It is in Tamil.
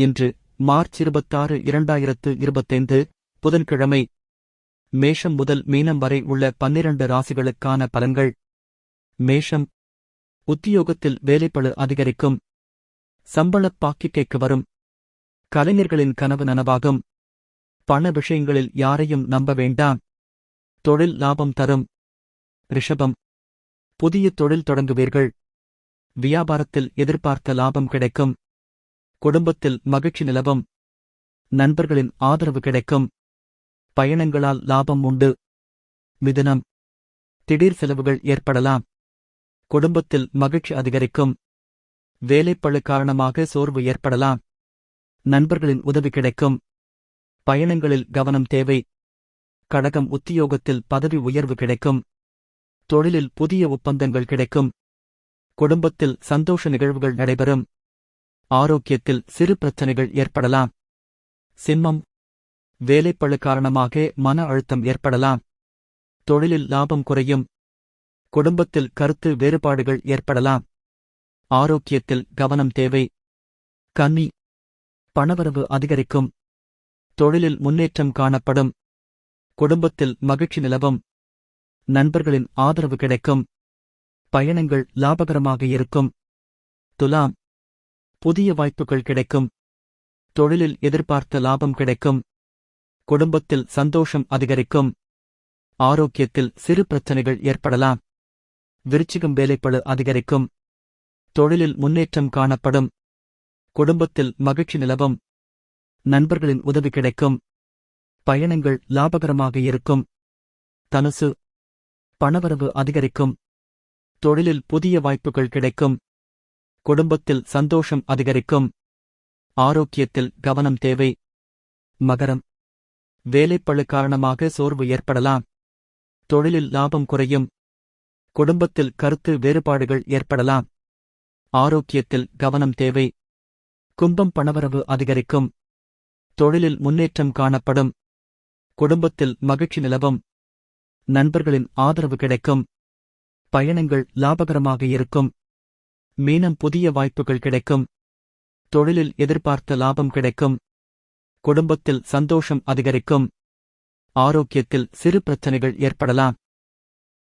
இன்று மார்ச் இருபத்தாறு இரண்டாயிரத்து இருபத்தைந்து புதன்கிழமை. மேஷம் முதல் மீனம் வரை உள்ள பன்னிரண்டு ராசிகளுக்கான பலன்கள். மேஷம். உத்தியோகத்தில் வேலைப்பழு அதிகரிக்கும். சம்பளப் பாக்கிக்கைக்கு வரும். கலைஞர்களின் கனவு நனவாகும். பண விஷயங்களில் யாரையும் நம்ப வேண்டாம். தொழில் லாபம் தரும். ரிஷபம். புதிய தொழில் தொடங்குவீர்கள். வியாபாரத்தில் எதிர்பார்த்த லாபம் கிடைக்கும். குடும்பத்தில் மகிழ்ச்சி நிலவும். நண்பர்களின் ஆதரவு கிடைக்கும். பயணங்களால் லாபம் உண்டு. மிதுனம். திடீர் செலவுகள் ஏற்படலாம். குடும்பத்தில் மகிழ்ச்சி அதிகரிக்கும். வேலைப்பளு காரணமாக சோர்வு ஏற்படலாம். நண்பர்களின் உதவி கிடைக்கும். பயணங்களில் கவனம் தேவை. கடகம் உத்தியோகத்தில் பதவி உயர்வு கிடைக்கும். தொழிலில் புதிய ஒப்பந்தங்கள் கிடைக்கும். குடும்பத்தில் சந்தோஷ நிகழ்வுகள் நடைபெறும். ஆரோக்கியத்தில் சிறு பிரச்சனைகள் ஏற்படலாம். சிம்மம் வேலைப்பளு காரணமாக மன அழுத்தம் ஏற்படலாம். தொழிலில் லாபம் குறையும். குடும்பத்தில் கருத்து வேறுபாடுகள் ஏற்படலாம். ஆரோக்கியத்தில் கவனம் தேவை. கன்னி பணவரவு அதிகரிக்கும். தொழிலில் முன்னேற்றம் காணப்படும். குடும்பத்தில் மகிழ்ச்சி நிலவும். நண்பர்களின் ஆதரவு கிடைக்கும். பயணங்கள் லாபகரமாக இருக்கும். துலாம் புதிய வாய்ப்புகள் கிடைக்கும். தொழிலில் எதிர்பார்த்த லாபம் கிடைக்கும். குடும்பத்தில் சந்தோஷம் அதிகரிக்கும். ஆரோக்கியத்தில் சிறு பிரச்சனைகள் ஏற்படலாம். விருச்சிகம் வேலைப்பளு அதிகரிக்கும். தொழிலில் முன்னேற்றம் காணப்படும். குடும்பத்தில் மகிழ்ச்சி நிலவும். நண்பர்களின் உதவி கிடைக்கும். பயணங்கள் லாபகரமாக இருக்கும். தனுசு பணவரவு அதிகரிக்கும். தொழிலில் புதிய வாய்ப்புகள் கிடைக்கும். குடும்பத்தில் சந்தோஷம் அதிகரிக்கும். ஆரோக்கியத்தில் கவனம் தேவை. மகரம். வேலைப்பளு காரணமாக சோர்வு ஏற்படலாம். தொழிலில் லாபம் குறையும். குடும்பத்தில் கருத்து வேறுபாடுகள் ஏற்படலாம். ஆரோக்கியத்தில் கவனம் தேவை. கும்பம் பணவரவு அதிகரிக்கும். தொழிலில் முன்னேற்றம் காணப்படும். குடும்பத்தில் மகிழ்ச்சி நிலவும். நண்பர்களின் ஆதரவு கிடைக்கும். பயணங்கள் லாபகரமாக இருக்கும். மீனம் புதிய வாய்ப்புகள் கிடைக்கும். தொழிலில் எதிர்பார்த்த லாபம் கிடைக்கும். குடும்பத்தில் சந்தோஷம் அதிகரிக்கும். ஆரோக்கியத்தில் சிறு பிரச்சனைகள் ஏற்படலாம்.